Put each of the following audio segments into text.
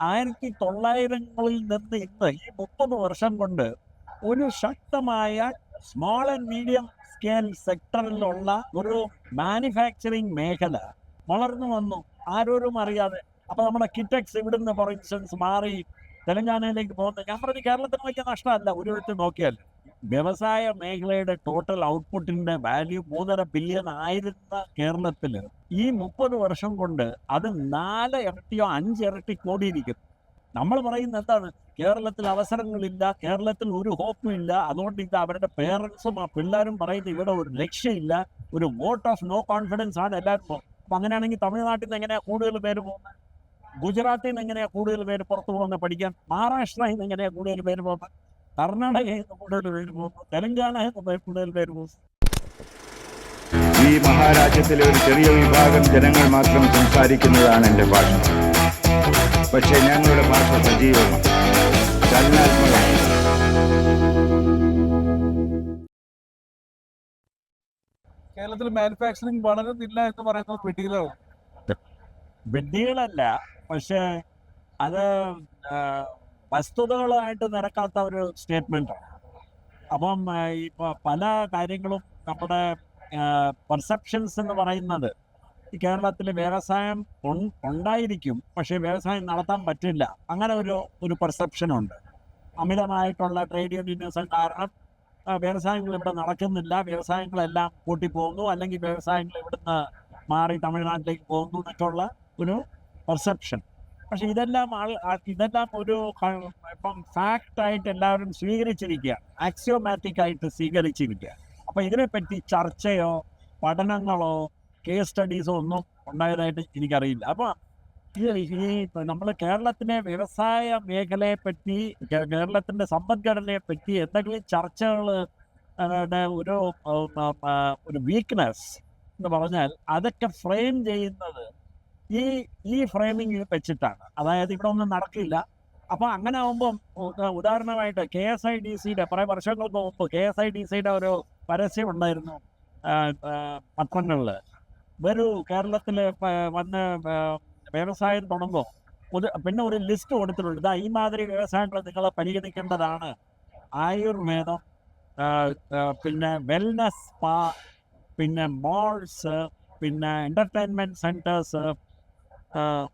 ആയിരത്തി തൊള്ളായിരങ്ങളിൽ നിന്ന് ഇന്ന് ഈ മുപ്പത് വർഷം കൊണ്ട് ഒരു ശക്തമായ സ്മോൾ ആൻഡ് മീഡിയം സ്കെയിൽ സെക്ടറിലുള്ള ഒരു മാനുഫാക്ചറിങ് മേഖല വളർന്നു വന്നു. ആരോരും അറിയാതെ. അപ്പൊ നമ്മുടെ കിറ്റക്സ് ഇവിടുന്ന് ഫോർ ഇൻസ്റ്റൻസ് മാറി തെലങ്കാനയിലേക്ക് പോകുന്നത് ഞാൻ പറഞ്ഞു കേരളത്തിന് വലിയ നഷ്ടമല്ല. ഒരു വിധത്തിൽ നോക്കിയാൽ വ്യവസായ മേഖലയുടെ ടോട്ടൽ ഔട്ട്പുട്ടിന്റെ വാല്യൂ മൂന്നര ബില്യൺ ആയിരുന്ന കേരളത്തിൽ ഈ മുപ്പത് വർഷം കൊണ്ട് അത് നാല് ഇരട്ടിയോ അഞ്ച് ഇരട്ടി കൂടിയിരിക്കുന്നു നമ്മൾ പറയുന്ന എന്താണ്? കേരളത്തിൽ അവസരങ്ങളില്ല കേരളത്തിൽ ഒരു ഹോപ്പും ഇല്ല. അതുകൊണ്ട് ഇത് അവരുടെ പേരൻസും ആ പിള്ളേരും പറയുന്നത് ഇവിടെ ഒരു ലക്ഷ്യമില്ല ഒരു വോട്ട് ഓഫ് നോ കോൺഫിഡൻസ് ആണ് എല്ലാവരും അപ്പം അങ്ങനെയാണെങ്കിൽ തമിഴ്നാട്ടിൽ നിന്ന് എങ്ങനെയാണ് കൂടുതൽ പേര് പോകുന്നത്? ഗുജറാത്തിൽ നിന്ന് എങ്ങനെയാണ് കൂടുതൽ പേര് പുറത്തു പോകുന്നത് പഠിക്കാൻ? മഹാരാഷ്ട്രയിൽ നിന്ന് എങ്ങനെയാണ് കൂടുതൽ പേര് പോകുന്നത്? കർണാടകയിൽ നിന്ന് കൂടുതൽ പേര് പോകുന്നു നിന്ന് കൂടുതൽ പേര് പോകുന്നു ഈ മഹാരാജ്യത്തിലെ ഒരു ചെറിയ വിഭാഗം ജനങ്ങൾ മാത്രം സംസാരിക്കുന്നതാണ് എന്റെ ഭാഷ. പക്ഷേ ഞങ്ങളുടെ ഭാഷ സജീവമാണ്. ചലനാത്മകമാണ്. കേരളത്തിൽ മാനുഫാക്ചറിങ് വളരുന്നില്ല എന്ന് പറയുന്നത് വെട്ടികളാണ് പെട്ടികളല്ല പക്ഷേ അത് ആ, വസ്തുതകളുമായിട്ട് നിരക്കാത്ത ഒരു സ്റ്റേറ്റ്മെന്റാണ് അപ്പം ഇപ്പോൾ ഇപ്പൊ പല കാര്യങ്ങളും നമ്മുടെ പെർസെപ്ഷൻസ് എന്ന് പറയുന്നത് കേരളത്തിൽ വ്യവസായം ഉണ്ടായിരിക്കും പക്ഷേ വ്യവസായം നടത്താൻ പറ്റില്ല. അങ്ങനെ ഒരു ഒരു പെർസെപ്ഷൻ ഉണ്ട്. അമിതമായിട്ടുള്ള ട്രേഡ് യൂണിയനിസം കാരണം വ്യവസായങ്ങൾ ഇവിടെ നടക്കുന്നില്ല. വ്യവസായങ്ങളെല്ലാം പൂട്ടിപ്പോകുന്നു. അല്ലെങ്കിൽ വ്യവസായങ്ങൾ ഇവിടുന്ന് മാറി തമിഴ്നാട്ടിലേക്ക് പോകുന്നു. എന്നൊക്കെയുള്ള ഒരു പെർസെപ്ഷൻ പക്ഷെ ഇതെല്ലാം ആൾ ഇതെല്ലാം ഒരു ഇപ്പം ഫാക്റ്റ് ആയിട്ട് എല്ലാവരും സ്വീകരിച്ചിരിക്കുക. ആക്സിയോമാറ്റിക് ആയിട്ട് സ്വീകരിച്ചിരിക്കുക. അപ്പൊ ഇതിനെപ്പറ്റി ചർച്ചയോ പഠനങ്ങളോ കേസ് സ്റ്റഡീസോ ഒന്നും ഉണ്ടായതായിട്ട് എനിക്കറിയില്ല. അപ്പൊ ഈ നമ്മൾ കേരളത്തിലെ വ്യവസായ മേഖലയെപ്പറ്റി സമ്പദ്ഘടനയെപ്പറ്റി കേരളത്തിന്റെ എന്തെങ്കിലും ചർച്ചകൾ ഒരു ഒരു വീക്ക്നെസ് എന്ന് പറഞ്ഞാൽ അതൊക്കെ ഫ്രെയിം ചെയ്യുന്നത് ഈ ഈ ഫ്രെയിമിംഗ് വെച്ചിട്ടാണ്. അതായത് ഇവിടെ ഒന്നും നടക്കില്ല. അപ്പൊ അങ്ങനെ ആവുമ്പം ഉദാഹരണമായിട്ട് കെ എസ് ഐ ഡി സിയുടെ കുറെ വർഷങ്ങൾക്ക് മുമ്പ് കെ എസ് ഐ ഡി സിയുടെ ഒരു പരസ്യം ഉണ്ടായിരുന്നു പത്രങ്ങളിൽ വരൂ കേരളത്തിൽ വന്ന് വ്യവസായം ഒരു പിന്നെ ഒരു ലിസ്റ്റ് കൊടുത്തിട്ടുണ്ട്. ഇതാ ഈ മാതിരി വ്യവസായങ്ങൾ നിങ്ങൾ പരിഗണിക്കേണ്ടതാണ്. ആയുർവേദം പിന്നെ വെൽനസ് സ്പാ പിന്നെ മോൾസ് പിന്നെ എന്റർടൈൻമെന്റ് സെന്റേഴ്സ്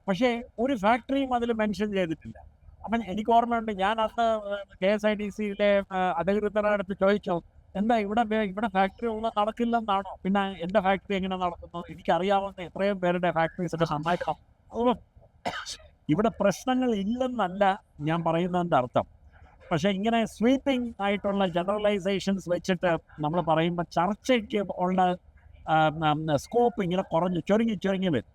പക്ഷേ ഒരു ഫാക്ടറിയും അതിൽ മെൻഷൻ ചെയ്തിട്ടില്ല. അപ്പം എനിക്ക് ഓർമ്മയുണ്ട് ഞാൻ അന്ന് കെ എസ് ഐ ഡി സിയിലെ അധികൃതരുടെ അടുത്ത് ചോദിച്ചു എന്താ ഇവിടെ ഇവിടെ ഫാക്ടറി ഒന്നും നടക്കില്ലെന്നാണോ? പിന്നെ എന്റെ ഫാക്ടറി എങ്ങനെ നടക്കുന്നു? എനിക്കറിയാവുന്ന എത്രയും പേരുടെ ഫാക്ടറീസൊക്കെ സമ്മാനിക്കാം അപ്പം ഇവിടെ പ്രശ്നങ്ങൾ ഇല്ലെന്നല്ല ഞാൻ പറയുന്നതിന്റെ അർത്ഥം. പക്ഷേ ഇങ്ങനെ സ്വീപ്പിംഗ് ആയിട്ടുള്ള ജനറലൈസേഷൻസ് വെച്ചിട്ട് നമ്മൾ പറയുമ്പോൾ ചർച്ചയ്ക്ക് ഉള്ള സ്കോപ്പ് ഇങ്ങനെ കുറഞ്ഞ് ചുരുങ്ങി ചുരുങ്ങി വരും.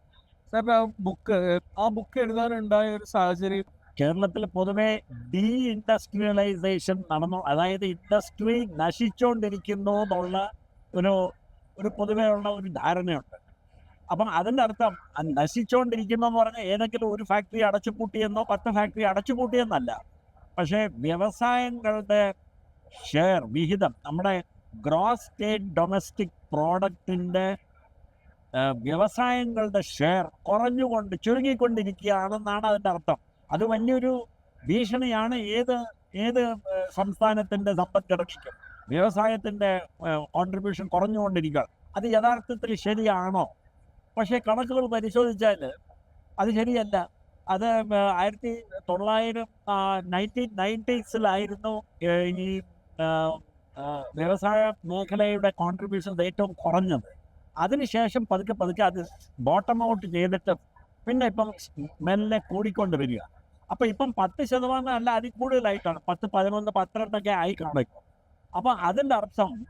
സാർ ആ ബുക്ക് ആ ബുക്ക് എഴുതാനുണ്ടായ ഒരു സാഹചര്യം. കേരളത്തിൽ പൊതുവെ ഡീ ഇൻഡസ്ട്രിയലൈസേഷൻ നടന്നു. അതായത് ഇൻഡസ്ട്രി നശിച്ചുകൊണ്ടിരിക്കുന്നു എന്നുള്ള ഒരു ഒരു പൊതുവെ ഉള്ള ഒരു ധാരണയുണ്ട്. അപ്പം അതിന്റെ അർത്ഥം നശിച്ചുകൊണ്ടിരിക്കുന്നു എന്ന് പറഞ്ഞാൽ ഏതെങ്കിലും ഒരു ഫാക്ടറി അടച്ചുപൂട്ടിയെന്നോ പത്ത് ഫാക്ടറി അടച്ചുപൂട്ടിയെന്നല്ല. പക്ഷേ വ്യവസായങ്ങളുടെ ഷെയർ വിഹിതം നമ്മുടെ ഗ്രോസ് സ്റ്റേറ്റ് ഡൊമസ്റ്റിക് പ്രോഡക്റ്റിന്റെ വ്യവസായങ്ങളുടെ ഷെയർ കുറഞ്ഞുകൊണ്ട് ചുരുങ്ങിക്കൊണ്ടിരിക്കുകയാണെന്നാണ് അതിന്റെ അർത്ഥം. അത് വലിയൊരു ഭീഷണിയാണ് ഏത് ഏത് സംസ്ഥാനത്തിന്റെ സമ്പദ്ഘടനയ്ക്കും വ്യവസായത്തിന്റെ കോൺട്രിബ്യൂഷൻ കുറഞ്ഞുകൊണ്ടിരിക്കുക. അത് യഥാർത്ഥത്തിൽ ശരിയാണോ? പക്ഷേ കണക്കുകൾ പരിശോധിച്ചാൽ അത് ശരിയല്ല. അത് ആയിരത്തി തൊള്ളായിരം നയന്റീൻ നയന്റീസിലായിരുന്നു ഈ വ്യവസായ മേഖലയുടെ കോൺട്രിബ്യൂഷൻ ഏറ്റവും കുറഞ്ഞത്. അതിനുശേഷം പതുക്കെ പതുക്കെ അത് ബോട്ടം ഔട്ട് ചെയ്തിട്ട് പിന്നെ ഇപ്പം മെല്ലെ കൂടിക്കൊണ്ട് വരിക. അപ്പം ഇപ്പം പത്ത് ശതമാനം അല്ല അതിൽ കൂടുതലായിട്ടാണ്. പത്ത് പതിനൊന്ന് പന്ത്രണ്ടൊക്കെ ആയി കാണിക്കും അപ്പം അതിന്റെ അർത്ഥം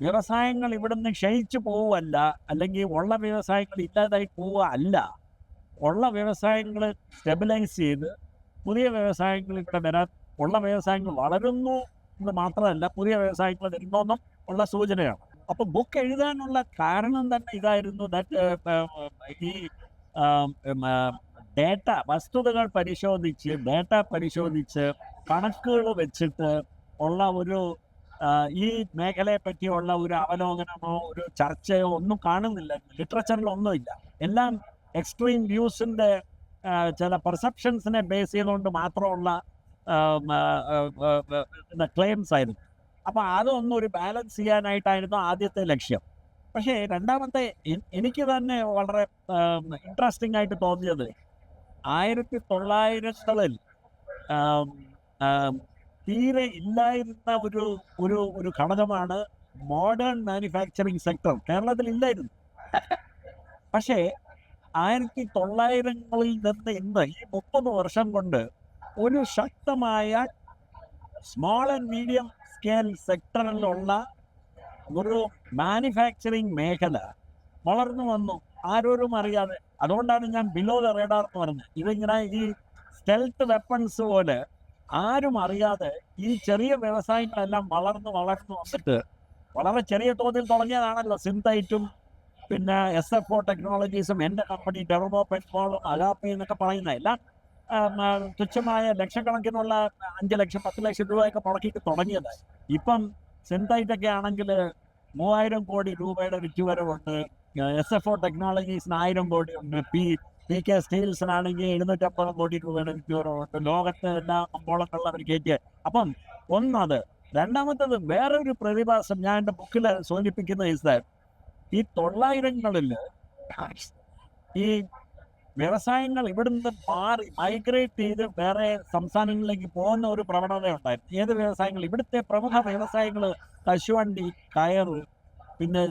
വ്യവസായങ്ങൾ ഇവിടുന്ന് ക്ഷയിച്ചു പോവല്ല അല്ലെങ്കിൽ ഉള്ള വ്യവസായങ്ങൾ ഇല്ലാതായി പോവുക അല്ല ഉള്ള വ്യവസായങ്ങൾ സ്റ്റെബിലൈസ് ചെയ്ത് പുതിയ വ്യവസായങ്ങൾ ഇവിടെ വരാൻ ഉള്ള വ്യവസായങ്ങൾ വളരുന്നു എന്ന് മാത്രമല്ല പുതിയ വ്യവസായങ്ങൾ വരുന്നോന്നും ഉള്ള സൂചനയാണ്. അപ്പൊ ബുക്ക് എഴുതാനുള്ള കാരണം തന്നെ ഇതായിരുന്നു ദാറ്റ് ഈ ഡേറ്റ വസ്തുതകൾ പരിശോധിച്ച് ഡേറ്റ പരിശോധിച്ച് കണക്കുകൾ വെച്ചിട്ട് ഉള്ള ഒരു ഈ മേഖലയെ പറ്റിയുള്ള ഒരു അവലോകനമോ ഒരു ചർച്ചയോ ഒന്നും കാണുന്നില്ല. ലിറ്ററേച്ചറിൽ ഒന്നുമില്ല. എല്ലാം എക്സ്ട്രീം വ്യൂസിന്റെ ചില പെർസെപ്ഷൻസിനെ ബേസ് ചെയ്തുകൊണ്ട് മാത്രമുള്ള ക്ലെയിംസ് ആയിരുന്നു. അപ്പോൾ അതൊന്നും ഒരു ബാലൻസ് ചെയ്യാനായിട്ടായിരുന്നു ആദ്യത്തെ ലക്ഷ്യം. പക്ഷേ രണ്ടാമത്തെ എനിക്ക് തന്നെ വളരെ ഇൻട്രസ്റ്റിംഗ് ആയിട്ട് തോന്നിയത് ആയിരത്തി തൊള്ളായിരങ്ങളിൽ തീരെ ഇല്ലായിരുന്ന ഒരു ഒരു ഒരു ഘടകമാണ് മോഡേൺ മാനുഫാക്ചറിങ് സെക്ടർ കേരളത്തിൽ ഇല്ലായിരുന്നു. പക്ഷേ ആയിരത്തി തൊള്ളായിരങ്ങളിൽ നിന്ന് ഇന്ന് ഈ മുപ്പത് വർഷം കൊണ്ട് ഒരു ശക്തമായ സ്മോൾ ആൻഡ് മീഡിയം സ്കെയിൽ സെക്ടറിലുള്ള ഒരു മാനുഫാക്ചറിങ് മേഖല വളർന്നു വന്നു. ആരോരും അറിയാതെ. അതുകൊണ്ടാണ് ഞാൻ ബിലോ ദ റേഡാർ എന്ന് പറഞ്ഞത്. ഇതിങ്ങനെ ഈ സ്റ്റെൽത്ത് വെപ്പൺസ് പോലെ ആരും അറിയാതെ ഈ ചെറിയ വ്യവസായങ്ങളെല്ലാം വളർന്നു വളർന്നു വന്നിട്ട് വളരെ ചെറിയ തോതിൽ തുടങ്ങിയതാണല്ലോ സിന്തൈറ്റും പിന്നെ എസ് എഫ് ഒ ടെക്നോളജീസും എന്റെ കമ്പനി ഡെറമോ പെൻഫോളും അലാപ്പി എന്നൊക്കെ പറയുന്ന എല്ലാം തുച്ഛമായ ലക്ഷക്കണക്കിനുള്ള അഞ്ച് ലക്ഷം പത്ത് ലക്ഷം രൂപയൊക്കെ മുടക്കിയിട്ട് തുടങ്ങിയത്. ഇപ്പം സിന്തൈറ്റ് ഒക്കെ ആണെങ്കിൽ മൂവായിരം കോടി രൂപയുടെ വിറ്റുവരവുണ്ട്. എസ് എഫ് ഒ ടെക്നോളജീസിന് ആയിരം കോടി ഉണ്ട്. പി പി കെ സ്റ്റീൽസിനാണെങ്കിൽ എഴുന്നൂറ്റമ്പത് കോടി രൂപയുടെ വിറ്റുവരവുണ്ട്. ലോകത്തെ എല്ലാ കമ്പോളങ്ങളിലും അവർ കയറ്റിയ അപ്പം ഒന്നത് രണ്ടാമത്തത് വേറൊരു പ്രതിഭാസം ഞാൻ എന്റെ ബുക്കിൽ സൂചിപ്പിക്കുന്ന ഈ തൊള്ളായിരങ്ങളിൽ ഈ വ്യവസായങ്ങൾ ഇവിടുന്ന് മാറി മൈഗ്രേറ്റ് ചെയ്ത് വേറെ സംസ്ഥാനങ്ങളിലേക്ക് പോകുന്ന ഒരു പ്രവണത ഉണ്ടായിരുന്നു. ഏത് വ്യവസായങ്ങൾ? ഇവിടുത്തെ പ്രമുഖ വ്യവസായങ്ങൾ കശുവണ്ടി കയർ പിന്നെ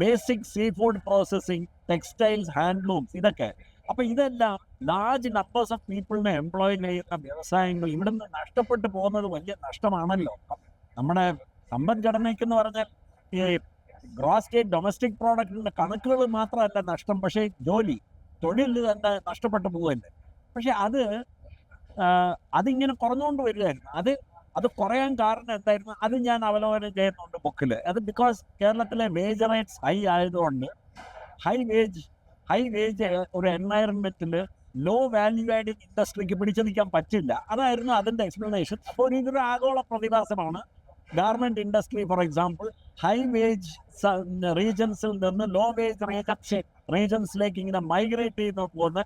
basic seafood processing textiles handlooms ഇതൊക്കെ. അപ്പൊ ഇതെല്ലാം ലാർജ് നമ്പേഴ്സ് ഓഫ് പീപ്പിളിനെ എംപ്ലോയ് ചെയ്യുന്ന വ്യവസായങ്ങൾ ഇവിടുന്ന് നഷ്ടപ്പെട്ടു പോകുന്നത് വലിയ നഷ്ടമാണല്ലോ. നമ്മുടെ സമ്പദ്ഘടനയ്ക്ക് എന്ന് പറഞ്ഞാൽ ഈ ഗ്രോസ് സ്റ്റേറ്റ് ഡൊമസ്റ്റിക് പ്രോഡക്റ്റിന്റെ കണക്കുകൾ മാത്രമല്ല നഷ്ടം പക്ഷേ ജോലി തൊഴിൽ തന്നെ നഷ്ടപ്പെട്ടു പോവല്ലേ? പക്ഷെ അത് അതിങ്ങനെ കുറഞ്ഞുകൊണ്ട് വരികയായിരുന്നു. അത് അത് കുറയാൻ കാരണം എന്തായിരുന്നു? അത് ഞാൻ അവലോകനം ചെയ്യുന്നുണ്ട് ബുക്കിൽ അത് ബിക്കോസ് കേരളത്തിലെ വേജ് റേറ്റ്സ് ഹൈ ആയതുകൊണ്ട് ഹൈ വേജ് ഹൈ വേജ് ഒരു എൻവയറൺമെന്റിൽ ലോ വാല്യൂ ആഡ് ഇൻഡസ്ട്രിക്ക് പിടിച്ചു നിൽക്കാൻ പറ്റില്ല. അതായിരുന്നു അതിന്റെ എക്സ്പ്ലനേഷൻ അപ്പോൾ ഇതൊരു ആഗോള പ്രതിഭാസമാണ്. Garment industry for example high wage റീജൻസിൽ നിന്ന് ലോ വേജ് റീജൻ റീജൻസിലേക്ക് ഇങ്ങനെ മൈഗ്രേറ്റ് ചെയ്യുന്ന പോകുന്ന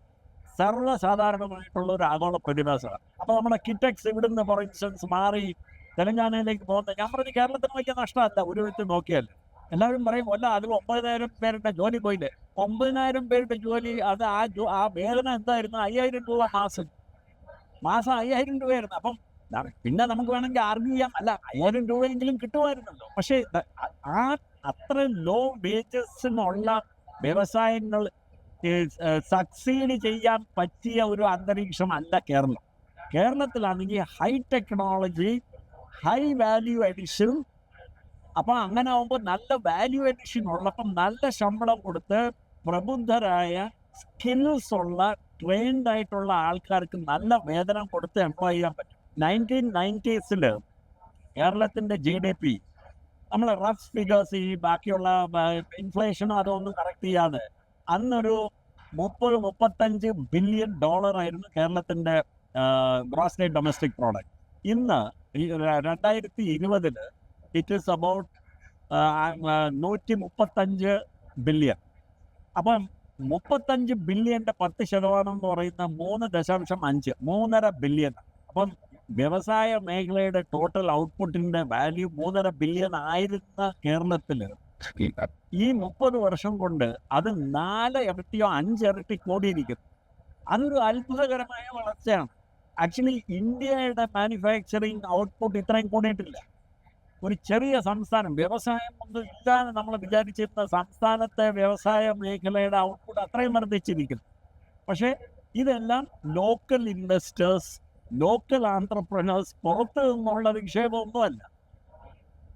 സർവസാധാരണമായിട്ടുള്ള ഒരു ആഗോള പ്രതിഭാസമാണ്. അപ്പോൾ നമ്മുടെ കിറ്റക്സ് ഇവിടുന്ന് ഫോർ ഇൻസ്റ്റൻസ് മാറി തെലങ്കാനയിലേക്ക് പോകുന്ന ഞാൻ പറഞ്ഞു കേരളത്തിന് വലിയ നഷ്ടമല്ല ഒരു വിധത്തിൽ നോക്കിയാൽ. എല്ലാവരും പറയും അല്ല അതിൽ ഒമ്പതിനായിരം പേരുടെ ജോലി പോയില്ലേ? ഒമ്പതിനായിരം പേരുടെ ജോലി അത് ആ ജോ ആ വേദന എന്തായിരുന്നു? അയ്യായിരം രൂപ മാസം. മാസം അയ്യായിരം രൂപയായിരുന്നു. അപ്പം പിന്നെ നമുക്ക് വേണമെങ്കിൽ ആർഗ്യൂ ചെയ്യാം. അല്ല അയ്യായിരം രൂപയെങ്കിലും കിട്ടുമായിരുന്നല്ലോ. പക്ഷേ ആ അത്ര ലോ വേജസിനുള്ള വ്യവസായങ്ങൾ സക്സീഡ് ചെയ്യാൻ പറ്റിയ ഒരു അന്തരീക്ഷം അല്ല കേരളം. കേരളത്തിലാണെങ്കിൽ high technology high value addition അപ്പൊ അങ്ങനെ ആവുമ്പോൾ നല്ല വാല്യൂ അഡിഷൻ ഉള്ളപ്പം നല്ല ശമ്പളം കൊടുത്ത് പ്രബുദ്ധരായ സ്കിൽസ് ഉള്ള ട്രെയിൻഡ് ആയിട്ടുള്ള ആൾക്കാർക്ക് നല്ല വേതനം കൊടുത്ത് എംപ്ലോയ് ചെയ്യാൻ പറ്റും. നയന്റീൻ നയന്റീസിൽ കേരളത്തിന്റെ ജി ഡി പി നമ്മൾ റഫ് ഫിഗേഴ്സ് ഈ ബാക്കിയുള്ള ഇൻഫ്ലേഷനും അതൊന്നും കറക്റ്റ് ചെയ്യാതെ. അന്നൊരു മുപ്പത് മുപ്പത്തഞ്ച് ബില്യൺ ഡോളർ ആയിരുന്നു കേരളത്തിന്റെ ഗ്രോസ് നെറ്റ് ഡൊമസ്റ്റിക് പ്രോഡക്റ്റ് ഇന്ന് രണ്ടായിരത്തി ഇരുപതിൽ ഇറ്റ് ഈസ് അബൌട്ട് നൂറ്റി മുപ്പത്തഞ്ച് ബില്യൺ അപ്പം മുപ്പത്തഞ്ച് ബില്യന്റെ പത്ത് ശതമാനം എന്ന് പറയുന്ന മൂന്ന് ദശാംശം അഞ്ച് മൂന്നര ബില്യൺ അപ്പം വ്യവസായ മേഖലയുടെ ടോട്ടൽ ഔട്ട്പുട്ടിന്റെ വാല്യൂ മൂന്നര ബില്യൺ ആയിരുന്ന കേരളത്തിൽ ഈ മുപ്പത് വർഷം കൊണ്ട് അത് നാല് ഇരട്ടിയോ അഞ്ച് ഇരട്ടി കൂടിയിരിക്കുന്നു. അതൊരു അത്ഭുതകരമായ വളർച്ചയാണ്. ആക്ച്വലി ഇന്ത്യയുടെ മാനുഫാക്ചറിങ് ഔട്ട്പുട്ട് ഇത്രയും കൂടിയിട്ടില്ല. ഒരു ചെറിയ സംസ്ഥാനം വ്യവസായം ഒന്നും ഇല്ലാതെ നമ്മൾ വിചാരിച്ചിരുന്ന സംസ്ഥാനത്തെ വ്യവസായ മേഖലയുടെ ഔട്ട്പുട്ട് അത്രയും വർദ്ധിച്ചിരിക്കുന്നു. പക്ഷേ ഇതെല്ലാം ലോക്കൽ ഇൻവെസ്റ്റേഴ്സ് ലോക്കൽ ആന്ത്രപ്രനേഴ്സ് പുറത്ത് നിന്നുള്ള നിക്ഷേപമൊന്നുമല്ല.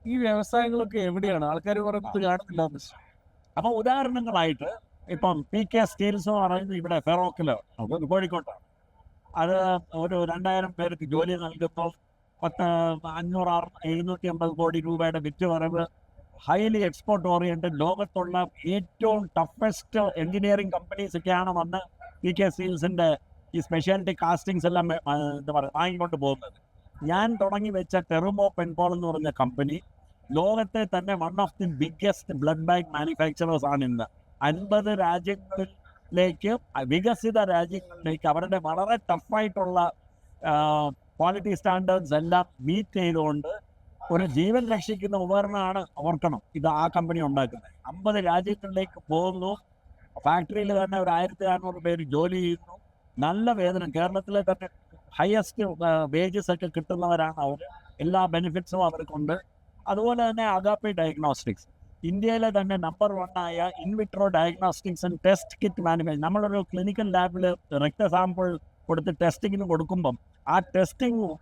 ഈ വ്യവസായങ്ങളൊക്കെ എവിടെയാണ്? ആൾക്കാർ പുറത്ത് കാണുന്നില്ല അപ്പം ഉദാഹരണങ്ങളായിട്ട് ഇപ്പം പി കെ സ്റ്റീൽസ് എന്ന് പറയുന്നത് ഇവിടെ ഫെറോക്കിൽ കോഴിക്കോട്ടാണ്. അത് ഒരു രണ്ടായിരം പേർക്ക് ജോലി നൽകുമ്പോൾ പത്ത് അഞ്ഞൂറ് എഴുന്നൂറ്റി അമ്പത് കോടി രൂപയുടെ വിറ്റുവരവ് ഹൈലി എക്സ്പോർട്ട് ഓറിയന്റഡ് ലോകത്തുള്ള ഏറ്റവും ടഫസ്റ്റ് എഞ്ചിനീയറിംഗ് കമ്പനീസ് ഒക്കെയാണ് വന്ന് പി കെ സ്റ്റീൽസിന്റെ ഈ സ്പെഷ്യാലിറ്റി കാസ്റ്റിങ്സ് എല്ലാം എന്താ പറയുക വാങ്ങിക്കൊണ്ട് പോകുന്നത്. ഞാൻ തുടങ്ങി വെച്ച ടെറുമോ പെൻപോൾ എന്ന് പറഞ്ഞ കമ്പനി ലോകത്തെ തന്നെ one of the biggest blood bank manufacturers ആണ് ഇന്ന്. അൻപത് രാജ്യങ്ങളിലേക്ക് വികസിത രാജ്യങ്ങളിലേക്ക് അവരുടെ വളരെ ടഫായിട്ടുള്ള ക്വാളിറ്റി സ്റ്റാൻഡേർഡ്സ് എല്ലാം മീറ്റ് ചെയ്തുകൊണ്ട് ഒരു ജീവൻ രക്ഷിക്കുന്ന ഉപകരണമാണ് ഓർക്കണം ഇത് ആ കമ്പനി ഉണ്ടാക്കുന്നത്. അമ്പത് രാജ്യങ്ങളിലേക്ക് പോകുന്നു. ഫാക്ടറിയിൽ തന്നെ ഒരു ആയിരത്തി അറുന്നൂറ് പേര് ജോലി ചെയ്യുന്നു. നല്ല വേതനം. കേരളത്തിലെ തന്നെ ഹയസ്റ്റ് വേജസ് ഒക്കെ കിട്ടുന്നവരാണ് അവർ എല്ലാ ബെനിഫിറ്റ്സും അവർക്കുണ്ട് അതുപോലെ തന്നെ അഗാപ്പി ഡയഗ്നോസ്റ്റിക്സ് ഇന്ത്യയിലെ തന്നെ നമ്പർ വൺ ആയ in vitro diagnostics and test kit manufacture നമ്മളൊരു ക്ലിനിക്കൽ ലാബിൽ രക്ത സാമ്പിൾ കൊടുത്ത് ടെസ്റ്റിങ്ങിന് കൊടുക്കുമ്പം ആ ടെസ്റ്റിങ്ങും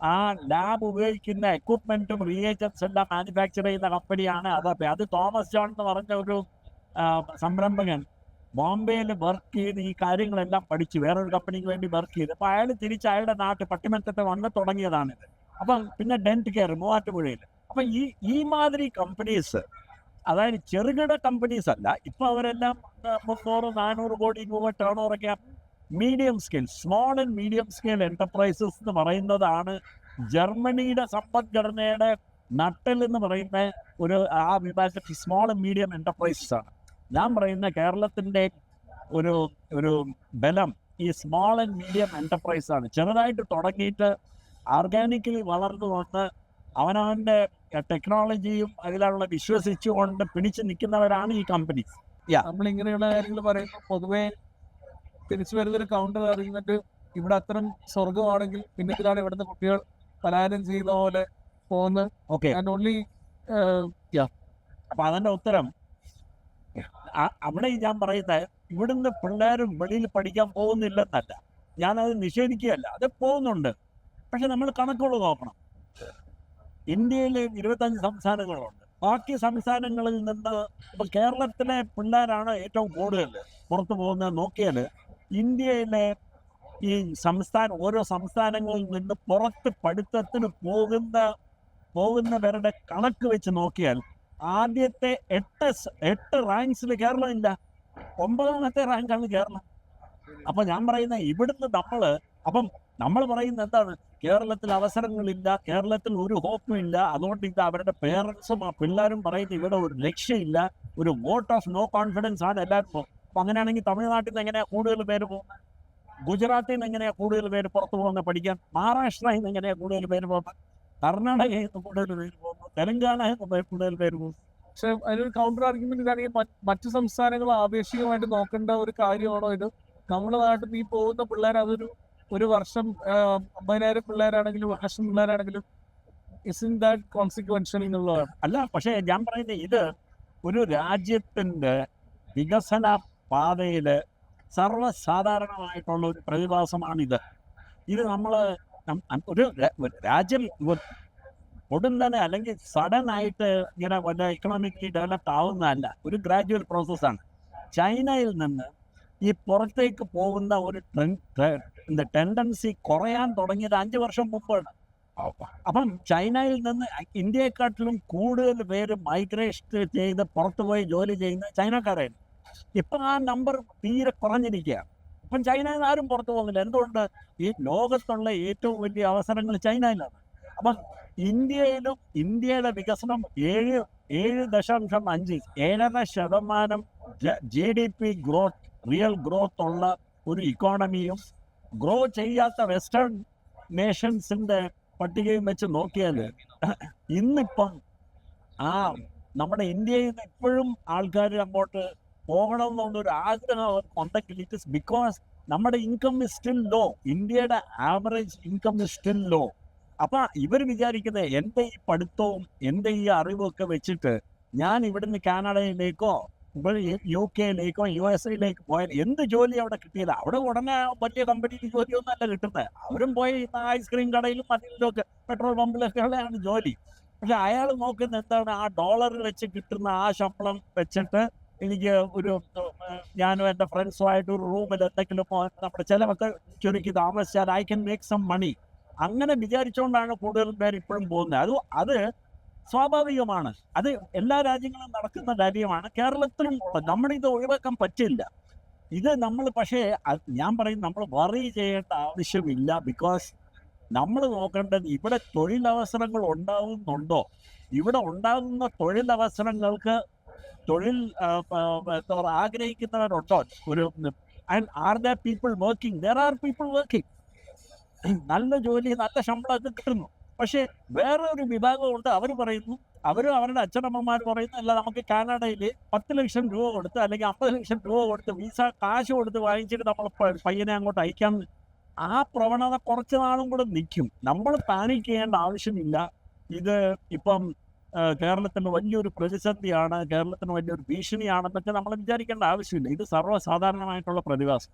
ആ ലാബ് ഉപയോഗിക്കുന്ന എക്യൂപ്മെന്റും റിയേജൻസ് എല്ലാം മാനുഫാക്ചർ ചെയ്യുന്ന കമ്പനിയാണ് അഗാപ്പി അത് തോമസ് ജോൺ എന്ന് പറഞ്ഞ ഒരു സംരംഭകൻ. ബോംബെയിൽ വർക്ക് ചെയ്ത് ഈ കാര്യങ്ങളെല്ലാം പഠിച്ച് വേറൊരു കമ്പനിക്ക് വേണ്ടി വർക്ക് ചെയ്ത്. അപ്പോൾ അയാൾ തിരിച്ച് അയാളുടെ നാട്ടിൽ പട്ടിമത്തത്തെ വന്ന് തുടങ്ങിയതാണിത്. അപ്പം പിന്നെ ഡെന്റ് കെയർ മൂവാറ്റുപുഴയിൽ. അപ്പം ഈ ഈ മാതിരി കമ്പനീസ് അതായത് ചെറുകിട കമ്പനീസ് അല്ല ഇപ്പോൾ അവരെല്ലാം മുന്നൂറ് നാനൂറ് കോടി രൂപ turn ഓവറൊക്കെ medium scale small and medium scale enterprises എന്ന് പറയുന്നതാണ് ജർമ്മനിയുടെ സമ്പദ്ഘടനയുടെ നട്ടൽ എന്ന് പറയുന്ന ഒരു ആ വിഭാഗത്തിൽ സ്മോൾ മീഡിയം എന്റർപ്രൈസസ് ആണ്. ഞാൻ പറയുന്ന കേരളത്തിന്റെ ഒരു ഒരു ബലം ഈ സ്മോൾ ആൻഡ് മീഡിയം എന്റർപ്രൈസ് ആണ്. ചെറുതായിട്ട് തുടങ്ങിയിട്ട് ഓർഗാനിക്കലി വളർന്നു വന്ന് അവനവന്റെ ടെക്നോളജിയും അതിലുള്ള വിശ്വസിച്ചുകൊണ്ട് പിടിച്ചു നിൽക്കുന്നവരാണ് ഈ കമ്പനീസ് നമ്മൾ ഇങ്ങനെയുള്ള കാര്യങ്ങൾ പറയുമ്പോൾ പൊതുവേ തിരിച്ചു വരുന്നൊരു കൗണ്ടർ അറിയുന്നിട്ട് ഇവിടെ അത്തരം സ്വർഗമാണെങ്കിൽ പിന്നെ ഇതിലാണ് ഇവിടുത്തെ കുട്ടികൾ പലായനം ചെയ്യുന്ന പോലെ പോകുന്ന ഓക്കെ ആൻഡ് ഓൺലി അപ്പൊ അതിന്റെ ഉത്തരം അവിടെ ഞാൻ പറയുന്നത് ഇവിടുന്ന് പിള്ളേരും വെളിയിൽ പഠിക്കാൻ പോകുന്നില്ലെന്നല്ല. അത് നിഷേധിക്കുകയല്ല അത് പോകുന്നുണ്ട്. പക്ഷെ നമ്മൾ കണക്കുകൾ നോക്കണം. ഇന്ത്യയിൽ ഇരുപത്തഞ്ച് സംസ്ഥാനങ്ങളുണ്ട്. ബാക്കി സംസ്ഥാനങ്ങളിൽ നിന്ന് ഇപ്പൊ കേരളത്തിലെ പിള്ളേരാണ് ഏറ്റവും കൂടുതൽ പുറത്തു പോകുന്നത് നോക്കിയാൽ ഇന്ത്യയിലെ ഈ സംസ്ഥാന ഓരോ സംസ്ഥാനങ്ങളിൽ നിന്ന് പുറത്ത് പഠിത്തത്തിന് പോകുന്ന പോകുന്നവരുടെ കണക്ക് വെച്ച് നോക്കിയാൽ ആദ്യത്തെ എട്ട് എട്ട് റാങ്ക്സിൽ കേരളം ഇല്ല ഒമ്പതാമത്തെ റാങ്കാണ് കേരളം അപ്പൊ ഞാൻ പറയുന്ന ഇവിടുന്ന് നമ്മൾ അപ്പം നമ്മൾ പറയുന്ന എന്താണ്? കേരളത്തിൽ അവസരങ്ങളില്ല കേരളത്തിൽ ഒരു ഹോപ്പും ഇല്ല. അതുകൊണ്ട് ഇത് അവരുടെ പേരൻസും ആ പിള്ളേരും പറയുന്നത് ഇവിടെ ഒരു ലക്ഷ്യമില്ല. ഒരു വോട്ട് ഓഫ് നോ കോൺഫിഡൻസ് ആണ് എല്ലാവരും അപ്പൊ അങ്ങനെയാണെങ്കിൽ തമിഴ്നാട്ടിൽ നിന്ന് എങ്ങനെയാ കൂടുതൽ പേര് പോകുന്നത് ഗുജറാത്തിൽ നിന്ന് എങ്ങനെയാ കൂടുതൽ പേര് പുറത്തു പോകുന്നത് പഠിക്കാൻ? മഹാരാഷ്ട്രയിൽ നിന്ന് എങ്ങനെയാ കൂടുതൽ പേര് പോകുന്നത്? കർണാടകയിൽ നിന്ന് കൂടുതൽ പേര് പോകുന്നു. തെലങ്കാനയിൽ നിന്ന് കൂടുതൽ പേര് പോകുന്നു. പക്ഷെ അതിനൊരു കൗണ്ടർ ആർഗ്യുമെന്റ് ഇതാണെങ്കിൽ മറ്റു സംസ്ഥാനങ്ങൾ ആപേക്ഷികമായിട്ട് നോക്കേണ്ട ഒരു കാര്യമാണോ ഇത്? നമ്മുടെ നാട്ടിൽ നിന്ന് ഈ പോകുന്ന പിള്ളേർ അതൊരു ഒരു വർഷം അമ്പതിനായിരം പിള്ളേരാണെങ്കിലും ഒരു ലക്ഷം പിള്ളേരാണെങ്കിലും ഇസ് ദാറ്റ് കോൺസിക്വൻഷ്യൽ എന്നുള്ളതാണ്. അല്ല പക്ഷെ ഞാൻ പറയുന്നത് ഇത് ഒരു രാജ്യത്തിന്റെ വികസന പാതയിൽ സർവസാധാരണമായിട്ടുള്ള ഒരു പ്രതിഭാസമാണിത്. ഇത് നമ്മൾ ഒരു രാജ്യം ഉടൻ തന്നെ അല്ലെങ്കിൽ സഡൻ ആയിട്ട് ഇങ്ങനെ വല്ല ഇക്കണോമിക്കലി ഡെവലപ്ഡ് ആവുന്നതല്ല. ഒരു ഗ്രാജുവൽ പ്രോസസ്സാണ് ചൈനയിൽ നിന്ന് ഈ പുറത്തേക്ക് പോകുന്ന ഒരു ട്രെൻഡ് ടെൻഡൻസി കുറയാൻ തുടങ്ങിയത് അഞ്ച് വർഷം മുമ്പാണ്. അപ്പം ചൈനയിൽ നിന്ന് ഇന്ത്യയെക്കാട്ടിലും കൂടുതൽ പേര് മൈഗ്രേഷൻ ചെയ്ത് പുറത്തുപോയി ജോലി ചെയ്യുന്ന ചൈനക്കാരായിരുന്നു. ഇപ്പം ആ നമ്പർ തീരെ കുറഞ്ഞിരിക്കുകയാണ്. ഇപ്പം ചൈനയിൽ നിന്ന് ആരും പുറത്തു പോകുന്നില്ല. എന്തുകൊണ്ട്? ഈ ലോകത്തുള്ള ഏറ്റവും വലിയ അവസരങ്ങൾ ചൈനയിലാണ്. അപ്പം ഇന്ത്യയിലും ഇന്ത്യയുടെ വികസനം ഏഴ് ഏഴ് ദശാംശം അഞ്ച് ഏഴര ശതമാനം G D P growth real growth ഉള്ള ഒരു ഇക്കോണമിയും ഗ്രോ ചെയ്യാത്ത വെസ്റ്റേൺ നേഷൻസിന്റെ പട്ടികയും വെച്ച് നോക്കിയാൽ ഇന്നിപ്പം ആ നമ്മുടെ ഇന്ത്യയിൽ നിന്ന് ഇപ്പോഴും ആൾക്കാർ അങ്ങോട്ട് പോകണം എന്നുള്ളൊരു ആഗ്രഹം അവർക്ക് ഉണ്ടെങ്കിൽ ഇറ്റ് ഇസ് ബിക്കോസ് നമ്മുടെ ഇൻകം ഇസ് സ്റ്റിൽ ലോ ഇന്ത്യയുടെ average income is still low അപ്പൊ ഇവർ വിചാരിക്കുന്നത് എന്റെ ഈ പഠിത്തവും എന്റെ ഈ അറിവും ഒക്കെ വെച്ചിട്ട് ഞാൻ ഇവിടുന്ന് കാനഡയിലേക്കോ യു കെയിലേക്കോ യു എസ് എയിലേക്ക് പോയാൽ എന്ത് ജോലി അവിടെ കിട്ടിയത്? അവിടെ ഉടനെ വലിയ കമ്പനിയിൽ ജോലിയൊന്നും അല്ല കിട്ടുന്നത് അവരും പോയി ഐസ്ക്രീം കടയിലും മതിലും ഒക്കെ പെട്രോൾ പമ്പിലൊക്കെയാണ് ജോലി. പക്ഷെ അയാൾ നോക്കുന്ന എന്താണ്? ആ ഡോളർ വെച്ച് കിട്ടുന്ന ആ ശമ്പളം വെച്ചിട്ട് എനിക്ക് ഒരു ഞാനും എന്റെ ഫ്രണ്ട്സുമായിട്ട് ഒരു റൂമിൽ എന്തെങ്കിലും നമ്മുടെ ചിലവൊക്കെ ചുരുക്കി താമസിച്ചാൽ I can make some money അങ്ങനെ വിചാരിച്ചുകൊണ്ടാണ് കൂടുതൽ പേർ ഇപ്പോഴും പോകുന്നത്. അത് അത് സ്വാഭാവികമാണ്. അത് എല്ലാ രാജ്യങ്ങളും നടക്കുന്ന കാര്യമാണ്. കേരളത്തിലും ഉള്ളത് നമ്മളിത് ഒഴിവാക്കാൻ പറ്റില്ല. ഇത് നമ്മൾ പക്ഷേ ഞാൻ പറയും നമ്മൾ വറി ചെയ്യേണ്ട ആവശ്യമില്ല ബിക്കോസ് നമ്മൾ നോക്കേണ്ടത് ഇവിടെ തൊഴിലവസരങ്ങൾ ഉണ്ടാകുന്നുണ്ടോ ഇവിടെ ഉണ്ടാകുന്ന തൊഴിലവസരങ്ങൾക്ക് തൊഴിൽ എന്താ ആഗ്രഹിക്കുന്നവരുണ്ടോ? ഒരു and are the people working there are people working നല്ല ജോലി നല്ല ശമ്പളം കിട്ടുന്നു. പക്ഷേ വേറെ ഒരു വിഭാഗമുണ്ട് അവർ പറയുന്നു അവരും അവരുടെ അച്ഛനമ്മമാർ പറയുന്നു അല്ല നമുക്ക് കാനഡയിൽ പത്ത് ലക്ഷം രൂപ കൊടുത്ത് അല്ലെങ്കിൽ അമ്പത് ലക്ഷം രൂപ കൊടുത്ത് വിസ കാശ് കൊടുത്ത് വാങ്ങിച്ചിട്ട് നമ്മൾ പയ്യനെ അങ്ങോട്ട് അയക്കാൻ ആ പ്രവണത കുറച്ച് നാളും കൂടെ നിൽക്കും. നമ്മൾ പാനിക് ചെയ്യേണ്ട ആവശ്യമില്ല. ഇത് ഇപ്പം കേരളത്തിന് വലിയൊരു പ്രതിസന്ധിയാണ് കേരളത്തിന് വലിയൊരു ഭീഷണിയാണെന്നൊക്കെ നമ്മൾ വിചാരിക്കേണ്ട ആവശ്യമില്ല. ഇത് സർവസാധാരണമായിട്ടുള്ള പ്രതിഭാസം.